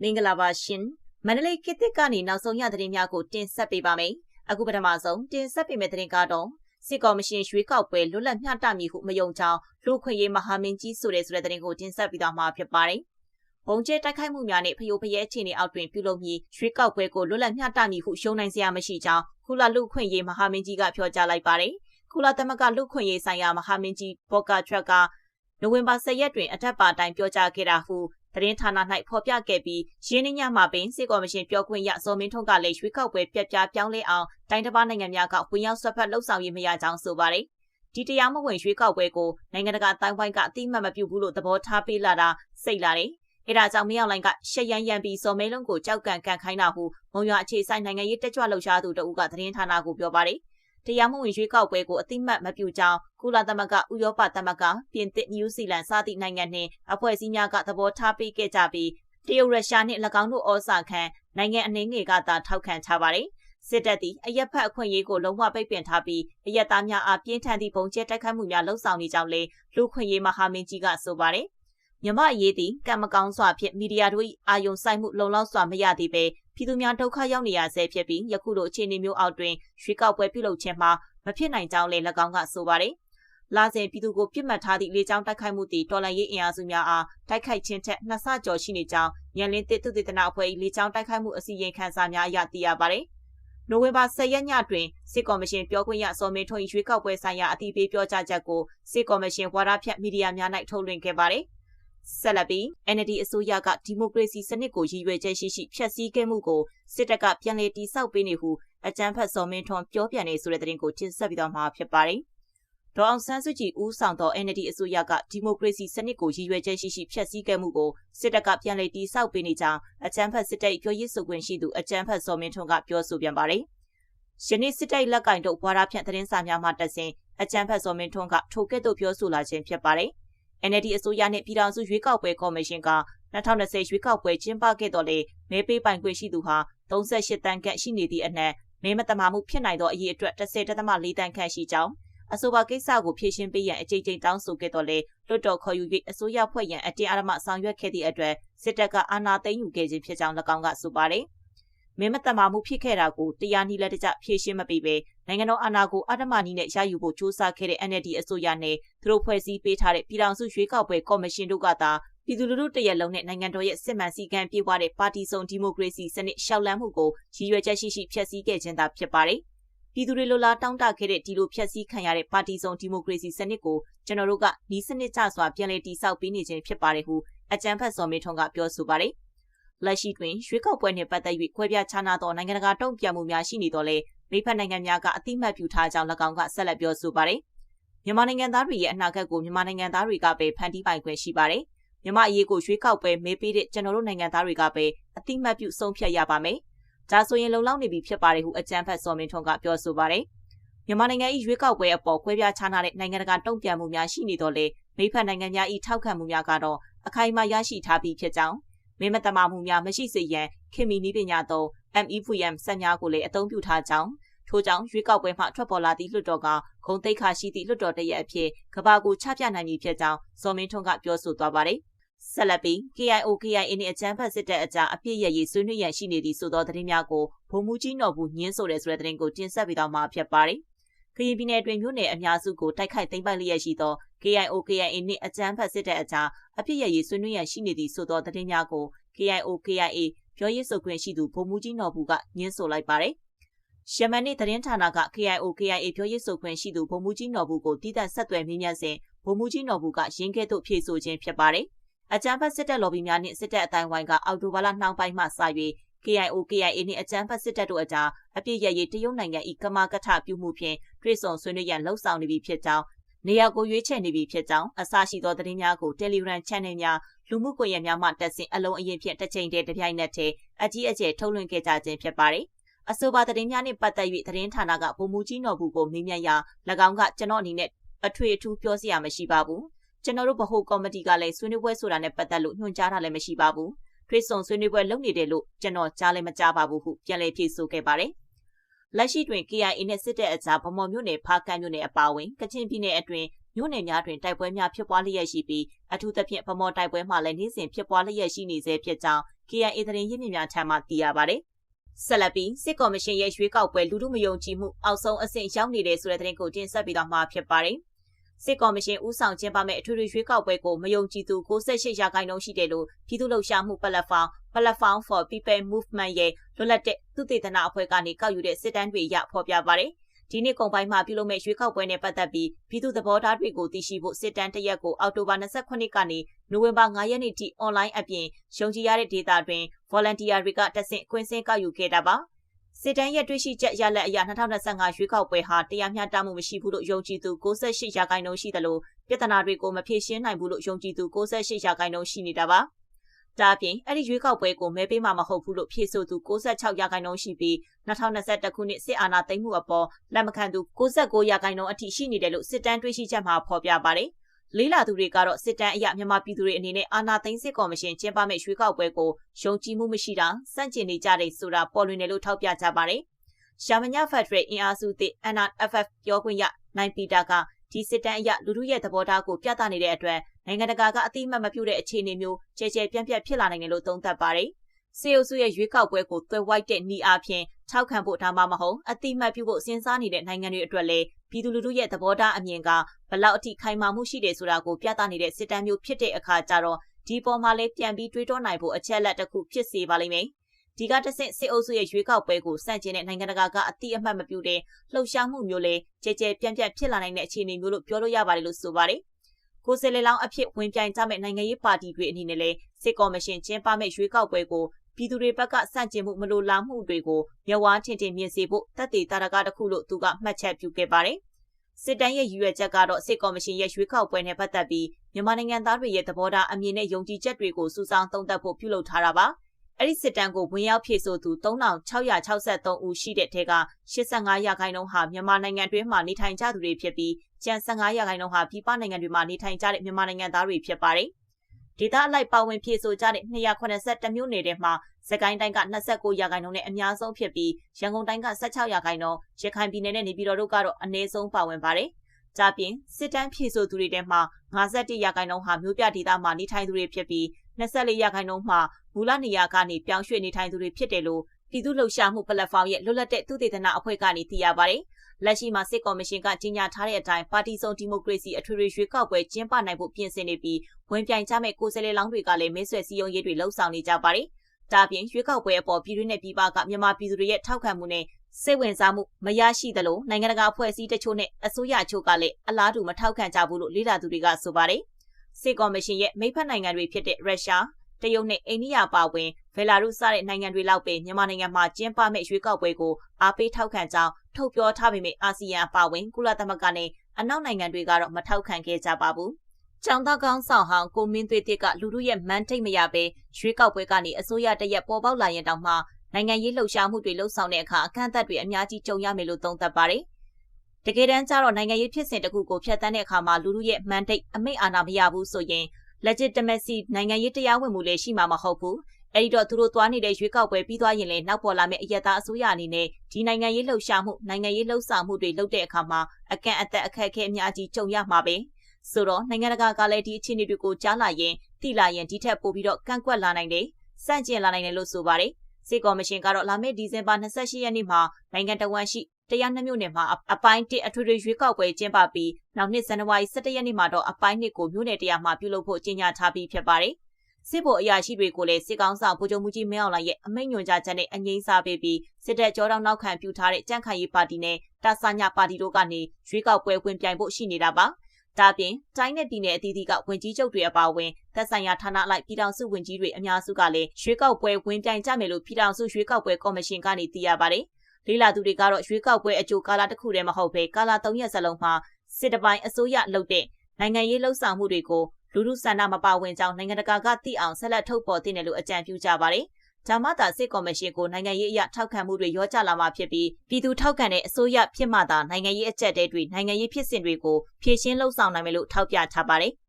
မင်္ဂလာပါရှင်မန္တလေးခေတ်သစ်ကနေနောက်ဆုံးရသတင်းများကိုတင်ဆက်ပေးပါမယ်အခုပထမဆုံးတင်ဆက်ပေးမယ့်သတင်းကတော့စစ်ကော်မရှင်ရွေးကောက်ပွဲလွတ်လပ်မျှတမည်ဟုမယုံကြောင်းလူခွင့်ရေးမဟာမင်းကြီးဆိုတဲ့ဆိုတဲ့သတင်းကိုတင်ဆက်ပေးသွားမှာဖြစ်ပါတယ်ဘုံကျဲတိုက်ခိုက်မှုများနဲ့ဖျို့ဖျဲအခြေအနေအောက်တွင်ပြုလုပ်မည်ရွှေကောက်ပွဲကိုလွတ်လပ်မျှတမည်ဟုရှုံးနိုင်စရာမရှိကြောင်းကုလလူခွင့်ရေးမဟာမင်းကြီးကပြောကြားလိုက်ပါတယ်။ကုလသမဂ္ဂလူခွင့်ရေးဆိုင်ရာမဟာမင်းကြီးဘော့ကာထရက်က နိုဝင်ဘာ10ရက်တွင်အထက်ပါတိုင်းပြောကြားခဲ့တာဟုသတင်းဌာန၌ဖော်ပြခဲ့ပြီးရင်းနှီးညမှာပင်စစ်ကော်မရှင်ပြောခွင့်ရဇော်မင်းထွန်းကလည်းရွှေကောက်ပွဲပြက်ပြားပြောင်းလဲအောင်တိုင်းတစ်ပါးနိုင်ငံများကဝင်ရောက်ဆွတ်ဖက်လှုပ်ဆောင်ရေးမရကြောင်းဆိုပါတယ်။ဒီတရားမဝင်ရွှေကောက်ပွဲကိုနိုင်ငံတကာအတိုင်းဝိုင်းကအတိမတ်မပြုဘူးလို့သဘောထားပေးလာတာစိတ်လာတယ်။အဲဒါကြောင့်မရောက်လိုင်းကရှက်ရန်ရန်ပြီးစော်မဲလုံးကိုကြောက်ကန်ကန်ခိုင်းတာဟုမုံရွာအခြေဆိုင်နိုင်ငံရေးတက်ကြွလှုပ်ရှားသူတဦးကသတင်းဌာနကိုပြောပါတယ်။ တရားမဝင်ရွေးကောက်ပွဲကိုအတိမတ်မပြုကြောင်းကုလသမဂ္ဂဥရောပသမဂ္ဂပြင်သစ်နယူးဇီလန်စသည့်နိုင်ငံနှင့်အဖွဲ့အစည်းများကသဘောထားပေးခဲ့ကြပြီးတရုတ်ရုရှားနှင့်၎င်းတို့ဩစာခံနိုင်ငံအနေငယ်ကသာထောက်ခံချပါတယ်စစ်တပ်သည်အရက်ဖက်အခွင့်အရေးကိုလုံးဝပိတ်ပင်ထားပြီးအရက်သားများအားပြင်းထန်သည့်ပုံကျဲတိုက်ခိုက်မှုများလှုံ့ဆော်နေကြောင်းလည်းလူခွင့်ရေးမဟာမင်းကြီးကဆိုပါတယ်မြမအရေးသည်ကံမကောင်းစွာဖြင့်မီဒီယာတို့၏အာယုံဆိုင်မှုလုံလောက်စွာမရသေးပဲ ပြည်သူများဒုက္ခရောက်နေရဆဲဖြစ်ပြီးယခုလိုအခြေအနေမျိုးအောက်တွင်ရွှေကောက်ပွဲပြုလုပ်ခြင်းမှာမဖြစ်နိုင်ကြောင်းလည်း၎င်းကဆိုပါတယ်။လာစဉ်ပြည်သူကိုပြစ်မှတ်ထားသည့်လေကြောင်းတိုက်ခိုက်မှုသည်တော်လှန်ရေးအင်အားစုများအားတိုက်ခိုက်ခြင်းထက်နှစ်ဆကျော်ရှိနေကြောင်းညံလင်းတစ်သူတေသနာအဖွဲ့၏လေကြောင်းတိုက်ခိုက်မှုအစီရင်ခံစာများအရသိရပါတယ်။နိုဝင်ဘာ10ရက်ညတွင်စစ်ကော်မရှင်ပြောခွင့်ရစော်မင်းထွန်း၏ရွေးကောက်ပွဲဆိုင်ရာအသိပေးပြောကြားချက်ကိုစစ်ကော်မရှင်ဝါဒဖြန့်မီဒီယာများ၌ထုတ်လွှင့်ခဲ့ပါတယ်။ ဆက်လက်ပြီး NLD အစိုးရကဒီမိုကရေစီစနစ်ကိုရည်ရွယ်ချက်ရှိရှိဖျက်ဆီးခဲ့မှုကိုစစ်တပ်ကပြန်လည်တိစောက်ပေးနေဟုအကြမ်းဖက်စော်မင်းထွန်းပြောပြန်နေဆိုတဲ့သတင်းကိုတင်ဆက်ပြီးတော့မှာဖြစ်ပါတယ်။ဒေါအောင်ဆန်းစုကြည်ဦးဆောင်သော NLD အစိုးရကဒီမိုကရေစီစနစ်ကိုရည်ရွယ်ချက်ရှိရှိဖျက်ဆီးခဲ့မှုကိုစစ်တပ်ကပြန်လည်တိစောက်ပေးနေကြောင်းအကြမ်းဖက်စစ်တပ်ပြောရေးဆိုခွင့်ရှိသူအကြမ်းဖက်စော်မင်းထွန်းကပြောဆိုပြန်ပါတယ်။ယနေ့စစ်တပ်လက်ကင်တို့ဘွာရာဖြန့်သတင်းစာများမှတက်စဉ်အကြမ်းဖက်စော်မင်းထွန်းကထိုကဲ့သို့ပြောဆိုလာခြင်းဖြစ်ပါတယ်။ NLD အစိုးရနှင့်ပြည်ထောင်စုရွေးကောက်ပွဲကော်မရှင်က2020ရွေးကောက်ပွဲကျင်းပခဲ့တော်လေမဲပေးပိုင်ခွင့်ရှိသူဟာ38တန်းခန့်ရှိနေသည့်အနက်မဲမတမာမှုဖြစ်နိုင်သောအရေးအတွက်10.4တန်းခန့်ရှိကြောင်းအဆိုပါကိစ္စကိုဖြေရှင်းပေးရန်အကြိမ်ကြိမ်တောင်းဆိုခဲ့တော်လေလွတ်တော်ခေါ်ယူ၍အစိုးရဖွဲ့ရန်အတင်းအဓမ္မဆောင်ရွက်ခဲ့သည့်အတွက်စစ်တပ်ကအာဏာသိမ်းယူခဲ့ခြင်းဖြစ်ကြောင်း၎င်းကဆိုပါတယ်။ မင်းမတမာမှုဖြစ်ခဲ့တာကိုတရားနည်းလက်တကျဖြေရှင်းမပေးပဲနိုင်ငံတော်အာဏာကိုအဓမ္မနည်းနဲ့ရယူဖို့ကြိုးစားခဲ့တဲ့ NLD အစိုးရနဲ့သူတို့ဖွဲ့စည်းပေးထားတဲ့ပြည်ထောင်စုရွေးကောက်ပွဲကော်မရှင်တို့ကသာပြည်သူလူထုတရက်လုံးနဲ့နိုင်ငံတော်ရဲ့စစ်မှန်စည်းကမ်းပြည့်ဝတဲ့ပါတီစုံဒီမိုကရေစီစနစ်ရှောက်လန်းမှုကိုရည်ရွယ်ချက်ရှိရှိဖျက်ဆီးခဲ့ခြင်းသာဖြစ်ပါတယ်။ပြည်သူတွေလိုလားတောင်းတခဲ့တဲ့ဒီလိုဖျက်ဆီးခံရတဲ့ပါတီစုံဒီမိုကရေစီစနစ်ကိုကျွန်တော်တို့ကဤစနစ်ကျစွာပြန်လည်တည်ဆောက်ပေးနေခြင်းဖြစ်ပါတယ်ဟုအကြံဖတ်စော်မေထွန်းကပြောဆိုပါတယ်။ လက်ရှိတွင်ရွေးကောက်ပွဲနှင့်ပတ်သက်၍ခွဲပြားခြားနားသောနိုင်ငံတကာတုံ့ပြန်မှုများရှိနေတော့လေမိဖက်နိုင်ငံများကအတိမတ်ပြုထားကြောင်း၎င်းကဆက်လက်ပြောဆိုပါတယ်။မြန်မာနိုင်ငံသားတွေရဲ့အနာဂတ်ကိုမြန်မာနိုင်ငံသားတွေကပဲဖန်တီးပိုင်ခွင့်ရှိပါတယ်။မြန်မာအရေးကိုရွေးကောက်ပွဲမေးပေးတဲ့ကျွန်တော်တို့နိုင်ငံသားတွေကပဲအတိမတ်ပြုဆုံးဖြတ်ရပါမယ်။ဒါဆိုရင်လုံလောက်နေပြီဖြစ်ပါတယ်ဟုအကြံဖတ်စော်မင်းထွန်းကပြောဆိုပါတယ်။မြန်မာနိုင်ငံ၏ရွေးကောက်ပွဲအပေါ်ခွဲပြားခြားနားတဲ့နိုင်ငံတကာတုံ့ပြန်မှုများရှိနေတော့လေမိဖက်နိုင်ငံများ၏ထောက်ခံမှုများကတော့အခိုင်အမာရရှိထားပြီးဖြစ်ကြောင်း မင်းမတမာမှုများမရှိစေရန်ခင်မီနည်းပညာသုံး MEVM စက်များကိုလည်းအသုံးပြုထားကြောင်းထို့ကြောင့်ရွေးကောက်ပွဲမှထွက်ပေါ်လာသည့်လွှတ်တော်ကဂုံတိတ်ခါရှိသည့်လွှတ်တော်တရက်အဖြစ်ကဘာကိုချပြနိုင်ပြီဖြစ်ကြောင်းဇော်မင်းထွန်းကပြောဆိုသွားပါတယ်။ဆက်လက်ပြီး KIO KIA နှင့်အကြမ်းဖက်စစ်တပ်အကြားအပြစ်ရည်ဆွေးနွေးရန်ရှိနေသည့်ဆိုသောသတင်းများကိုဗိုလ်မှူးကြီးနော်ဘူးညင်းဆိုတဲ့ဆိုတဲ့သတင်းကိုတင်ဆက်ပေးတော့မှာဖြစ်ပါတယ်။ကရင်ပြည်နယ်တွင်မြို့နယ်အများစုကိုတိုက်ခိုက်သိမ်းပိုက်လျက်ရှိသော KIO KIA နှင့်အကြမ်းဖက်စစ်တပ်အကြားအပြစ်ရည်ဆွေးနွေးရန်ရှိနေသည့်ဆိုသောသတင်းများကို KIO KIA ပြောရေးဆိုခွင့်ရှိသူဗိုလ်မှူးကြီးနော်ဘူးကညင်းဆိုလိုက်ပါတယ်။ယမန်နေ့သတင်းဌာနက KIO KIA ပြောရေးဆိုခွင့်ရှိသူဗိုလ်မှူးကြီးနော်ဘူးကိုတည်တံ့ဆက်သွယ်မေးမြန်းစဉ်ဗိုလ်မှူးကြီးနော်ဘူးကရင်းခဲ့သို့ဖြေဆိုခြင်းဖြစ်ပါတယ်။အကြမ်းဖက်စစ်တပ်လော်ဘီများနှင့်စစ်တပ်အတိုင်းဝိုင်းကအော်တိုဘာလနှောင်းပိုင်းမှစ၍ KIO KIA နှင့်အကြမ်းဖက်စစ်တပ်တို့အကြားအပြစ်ရရေးတရုတ်နိုင်ငံ၏ကမာကထပြုမှုဖြင့်တွေ့ဆုံဆွေးနွေးရန်လှုံ့ဆော်နေပြီဖြစ်ကြောင်း နေရာကိုရွေးချယ်နေပြီဖြစ်ကြောင်းအစရှိသောသတင်းများကို Telegram Channel များလူမှုကွန်ရက်များမှတက်ဆင်အလုံးအရင်ဖြင့်တစ်ချိန်တည်းတစ်ပြိုင်နက်တည်းအကြီးအကျယ်ထုတ်လွှင့်ခဲ့ကြခြင်းဖြစ်ပါတယ်။အဆိုပါသတင်းများနှင့်ပတ်သက်၍သတင်းဌာနကဗိုလ်မှူးကြီးနော်ဘူးကိုမေးမြန်းရာ၎င်းကကျွန်တော်အနေနဲ့အထွေအထူးပြောစရာမရှိပါဘူး။ကျွန်တော်တို့ဗဟိုကော်မတီကလည်းဆွေးနွေးပွဲဆိုတာနဲ့ပတ်သက်လို့ညွှန်ကြားတာလည်းမရှိပါဘူး။ထွေးဆုံဆွေးနွေးပွဲလုပ်နေတယ်လို့ကျွန်တော်ကြားလည်းမကြားပါဘူးဟုပြန်လည်ဖြေဆိုခဲ့ပါတယ်။ လက်ရှိတွင် KIA နဲ့စစ်တပ်အကြားဗမော်မြို့နယ်ဖားကန်းမြို့နယ်အပါအဝင်ကချင်ပြည်နယ်အတွင်းမြို့နယ်များတွင်တိုက်ပွဲများဖြစ်ပွားလျက်ရှိပြီးအထူးသဖြင့်ဗမော်တိုက်ပွဲမှာလည်းနေ့စဉ်ဖြစ်ပွားလျက်ရှိနေဆဲဖြစ်ကြောင်း KIA သတင်းရင်းမြစ်များထံမှသိရပါတယ်။ဆက်လက်ပြီးစစ်ကော်မရှင်ရဲ့ရွေးကောက်ပွဲလူမှုမယုံကြည်မှုအောက်ဆုံးအဆင့်ရောက်နေတဲ့ဆိုတဲ့သတင်းကိုတင်ဆက်ပေးသွားမှာဖြစ်ပါတယ်။ စစ်ကော်မရှင်ဦးဆောင်ကျင်းပမဲ့အထွေထွေရွေးကောက်ပွဲကိုမယုံကြည်သူ68ရာခိုင်နှုန်းရှိတယ်လို့ပြည်သူ့လှုပ်ရှားမှုပလက်ဖောင်း Platform for People Movement ရဲ့လွတ်လပ်တဲ့သုတေသနအဖွဲ့ကနေကောက်ယူတဲ့စစ်တမ်းတွေရဖော်ပြပါတယ်။ဒီနေ့ကုန်ပိုင်းမှာပြုလုပ်မဲ့ရွေးကောက်ပွဲနဲ့ပတ်သက်ပြီးပြည်သူသဘောထားတွေကိုသိရှိဖို့စစ်တမ်းတရက်ကိုအောက်တိုဘာ29ကနေနိုဝင်ဘာ9ရက်နေ့ထိအွန်လိုင်းအပြင်ရုံကြည်ရတဲ့ဒေတာတွင် volunteer တွေကတက်ဆင့်ကွင်းစင်းကောက်ယူခဲ့တာပါ။ စစ်တမ်းရဲ့တွေ့ရှိချက်ရလက်အရ2025ရွေးကောက်ပွဲဟာတရားမျှတမှုမရှိဘူးလို့ယုံကြည်သူ68ရာခိုင်နှုန်းရှိတယ်လို့ပြဿနာတွေကိုမဖြေရှင်းနိုင်ဘူးလို့ယုံကြည်သူ68ရာခိုင်နှုန်းရှိနေတာပါ။ဒါအပြင်အဲ့ဒီရွေးကောက်ပွဲကိုမဲပေးမှာမဟုတ်ဘူးလို့ဖြေဆိုသူ66ရာခိုင်နှုန်းရှိပြီး2021ခုနှစ်စစ်အာဏာသိမ်းမှုအပေါ်လက်မခံသူ69ရာခိုင်နှုန်းအထိရှိနေတယ်လို့စစ်တမ်းတွေ့ရှိချက်မှာဖော်ပြပါတယ်။ လေးလာသူတွေကတော့စစ်တမ်းအရမြန်မာပြည်သူတွေအနေနဲ့အာဏာသိမ်းစစ်ကော်မရှင်ကျင်းပမဲ့ရွေးကောက်ပွဲကိုယုံကြည်မှုမရှိတာစန့်ကျင်နေကြတယ်ဆိုတာပေါ်လွင်တယ်လို့ထောက်ပြကြပါတယ်။ရှာမညာဖက်ဒရယ်အင်အားစုသည့် NRFF ပြောခွင့်ရနိုင်ပီတာကဒီစစ်တမ်းအရလူလူရဲ့သဘောထားကိုပြသနေတဲ့အတွက်နိုင်ငံတကာကအတိအမှတ်မပြုတဲ့အခြေအနေမျိုးကြဲကြဲပြန့်ပြန့်ဖြစ်လာနိုင်တယ်လို့သုံးသပ်ပါတယ်။စေအုပ်စုရဲ့ရွေးကောက်ပွဲကိုသွယ်ဝိုက်တဲ့နှီးအားဖြင့်ထောက်ခံဖို့ဒါမှမဟုတ်အတိမတ်ပြုဖို့စဉ်းစားနေတဲ့နိုင်ငံတွေအတွက်လည်း ပြည်သူလူထုရဲ့သဘောထားအမြင်ကဘလောက်အထိခိုင်မာမှုရှိတယ်ဆိုတာကိုပြသနေတဲ့စစ်တမ်းမျိုးဖြစ်တဲ့အခါကျတော့ဒီပေါ်မှာလည်းပြန်ပြီးတွေးတောနိုင်ဖို့အချက်လက်တစ်ခုဖြစ်စေပါလိမ့်မယ်။ဒီကတဆင့်စစ်အုပ်စုရဲ့ရွေးကောက်ပွဲကိုစန့်ကျင်တဲ့နိုင်ငံတကာကအတိအမှတ်မပြုတဲ့လှုပ်ရှားမှုမျိုးလေးကြဲကြဲပြန့်ပြန့်ဖြစ်လာနိုင်တဲ့အခြေအနေမျိုးလို့ပြောလို့ရပါတယ်လို့ဆိုပါတယ်။ကိုယ်စားလှယ်လောင်းအဖြစ်ဝင်ပြိုင်ကြမဲ့နိုင်ငံရေးပါတီတွေအနေနဲ့လည်းစစ်ကော်မရှင်ကျင်းပမဲ့ရွေးကောက်ပွဲကို ပြည်သူတွေဘက်ကစန့်ကျင်မှုမလိုလားမှုတွေကိုမျက်ဝါးထင်ထင်မြင်စေဖို့တပ်တွေတာရကတစ်ခုလို့သူကမှတ်ချက်ပြုခဲ့ပါတယ်။စစ်တမ်းရဲ့ရည်ရွယ်ချက်ကတော့စစ်ကော်မရှင်ရဲ့ရွေးကောက်ပွဲနဲ့ပတ်သက်ပြီးမြန်မာနိုင်ငံသားတွေရဲ့သဘောထားအမြင်နဲ့ယုံကြည်ချက်တွေကိုစူးစောင်းသုံးသပ်ဖို့ပြုလုပ်ထားတာပါ။အဲ့ဒီစစ်တမ်းကိုဝင်ရောက်ဖြည့်ဆို့သူ3663ဦးရှိတဲ့ထဲက85ရာခိုင်နှုန်းဟာမြန်မာနိုင်ငံတွင်းမှာနေထိုင်ကြသူတွေဖြစ်ပြီးကျန်15ရာခိုင်နှုန်းဟာပြည်ပနိုင်ငံတွေမှာနေထိုင်ကြတဲ့မြန်မာနိုင်ငံသားတွေဖြစ်ပါတယ်။ ဒေသအလိုက်ပါဝင်ဖြည့်ဆို့ကြတဲ့282မြို့နယ်ထဲမှာစကိုင်းတိုင်းက29ရာခိုင်နှုန်းနဲ့အများဆုံးဖြစ်ပြီးရန်ကုန်တိုင်းက16ရာခိုင်နှုန်းရခိုင်ပြည်နယ်နဲ့နေပြည်တော်တို့ကတော့အနည်းဆုံးပါဝင်ပါတယ်။ကြပြင်စစ်တမ်းဖြည့်ဆို့သူတွေထဲမှာ51ရာခိုင်နှုန်းဟာမြို့ပြဒေသမှာနေထိုင်သူတွေဖြစ်ပြီး24ရာခိုင်နှုန်းမှာမူလနေရာကနေပြောင်းရွှေ့နေထိုင်သူတွေဖြစ်တယ်လို့ပြည်သူ့လှုပ်ရှားမှုပလက်ဖောင်းရဲ့လွတ်လပ်တဲ့သုတေသနအဖွဲ့ကနေသိရပါတယ်။ လက်ရှိမှာစစ်ကော်မရှင်ကကြီးညာထားတဲ့အတိုင်းပါတီစုံဒီမိုကရေစီအထွေထွေရွေးကောက်ပွဲကျင်းပနိုင်ဖို့ပြင်ဆင်နေပြီးဝင်ပြိုင်ကြမဲ့ကိုယ်စားလှယ်လောင်းတွေကလည်းမဲဆွယ်စည်းရုံးရေးတွေလှုပ်ဆောင်နေကြပါတယ်။ဒါပြင်ရွေးကောက်ပွဲအပေါ်ပြည်တွင်းနဲ့ပြည်ပကမြန်မာပြည်သူတွေရဲ့ထောက်ခံမှုနဲ့စိတ်ဝင်စားမှုမရရှိသလိုနိုင်ငံတကာအဖွဲ့အစည်းတချို့နဲ့အစိုးရအချို့ကလည်းအလားတူမထောက်ခံကြဘူးလို့လေ့လာသူတွေကဆိုပါတယ်။စစ်ကော်မရှင်ရဲ့မိဖက်နိုင်ငံတွေဖြစ်တဲ့ရုရှားတရုတ်နဲ့အိန္ဒိယပါဝင်ဘယ်လာရုစ်စတဲ့နိုင်ငံတွေလောက်ပဲမြန်မာနိုင်ငံမှာကျင်းပမဲ့ရွေးကောက်ပွဲကိုအားပေးထောက်ခံကြောင်း ထုတ်ပြောထားပေမဲ့အာဆီယံပါဝင်ကုလသမဂ္ဂနဲ့အနောက်နိုင်ငံတွေကတော့မထောက်ခံခဲ့ကြပါဘူး။ကျောင်းသားကောင်းဆောင်ဟောင်းကိုမင်းသွေးတစ်ကလူလူရဲ့မန်ထိတ်မရပဲရွေးကောက်ပွဲကနေအစိုးရတရက်ပေါ်ပေါက်လာရင်တောင်မှနိုင်ငံရေးလှုပ်ရှားမှုတွေလှုပ်ဆောင်တဲ့အခါအခန့်အသတ်တွေအများကြီးကြုံရမယ်လို့သုံးသပ်ပါတယ်။တကယ်တမ်းကျတော့နိုင်ငံရေးဖြစ်စဉ်တစ်ခုကိုဖျက်ဆီးတဲ့အခါမှာလူလူရဲ့မန်တိတ်အမိတ်အာဏာမရဘူးဆိုရင် legitimacy နိုင်ငံရေးတရားဝင်မှုလည်းရှိမှာမဟုတ်ဘူး အဲဒီတော့သူတို့သွားနေတဲ့ရွေးကောက်ပွဲပြီးသွားရင်လည်းနောက်ပေါ်လာမယ့်အယက်သားအစိုးရအနေနဲ့ဒီနိုင်ငံရေးလှုပ်ရှားမှုနိုင်ငံရေးလှုပ်ဆောင်မှုတွေလုပ်တဲ့အခါမှာအကန့်အသတ်အခက်အခဲအများကြီးကြုံရမှာပဲဆိုတော့နိုင်ငံတကာကလည်းဒီအခြေအနေတွေကိုကြားလာရင်တိလာရင်ဒီထက်ပိုပြီးတော့ကန့်ကွက်လာနိုင်တယ်စန့်ကျင်လာနိုင်တယ်လို့ဆိုပါတယ်စစ်ကော်မရှင်ကတော့လာမယ့်ဒီဇင်ဘာ28ရက်နေ့မှာနိုင်ငံတော်ဝန်ရှိတရားနှမြို့နယ်မှာအပိုင်း1အထွေထွေရွေးကောက်ပွဲကျင်းပပြီးနောက်နှစ်ဇန်နဝါရီ17ရက်နေ့မှာတော့အပိုင်း2ကိုမြို့နယ်တရားမှာပြုလုပ်ဖို့ကြေညာထားပြီးဖြစ်ပါတယ်။ စစ်ဗိုလ်အရာရှိတွေကိုလည်းစစ်ကောင်းဆောင်ဗိုလ်ချုပ်မှုကြီးမင်းအောင်လှိုင်ရဲ့အမိန့်ညွှန်ကြားချက်နဲ့အငိမ့်စားပေးပြီးစစ်တပ်ကြောတောင်နောက်ခံပြုထားတဲ့ကြန့်ခိုင်ရေးပါတီနဲ့တာဆာညာပါတီတို့ကနေရွေးကောက်ပွဲဝင်ပြိုင်ဖို့ရှိနေတာပါ။ဒါပြင်တိုင်းနယ်ပြည်နယ်အသီးသီးကဝင်ကြီးချုပ်တွေအပါအဝင်သက်ဆိုင်ရာဌာနလိုက်ပြည်ထောင်စုဝင်ကြီးတွေအများစုကလည်းရွေးကောက်ပွဲဝင်ပြိုင်ကြမယ်လို့ပြည်ထောင်စုရွေးကောက်ပွဲကော်မရှင်ကနေသိရပါတယ်။လေးလာသူတွေကတော့ရွေးကောက်ပွဲအကျိုးကာလတစ်ခုတည်းမဟုတ်ဘဲကာလ၃ရက်စလုံးမှာစစ်တပိုင်းအစိုးရလုပ်တဲ့နိုင်ငံရေးလှုပ်ဆောင်မှုတွေကို လူလူဆန္ဒမပါဝင်ကြောင်းနိုင်ငံတကာကသိအောင်ဆက်လက်ထုတ်ပေါ်တင်တယ်လို့အကြံပြုကြပါတယ်။ဂျာမတာစစ်ကော်မရှင်ကိုနိုင်ငံရေးအရထောက်ခံမှုတွေရောကြလာမှာဖြစ်ပြီးပြည်သူထောက်ခံတဲ့အစိုးရဖြစ်မှသာနိုင်ငံရေးအကြက်တဲတွေနိုင်ငံရေးဖြစ်စဉ်တွေကိုဖြည့်ရှင်းလှုပ်ဆောင်နိုင်မယ်လို့ထောက်ပြထားပါတယ်။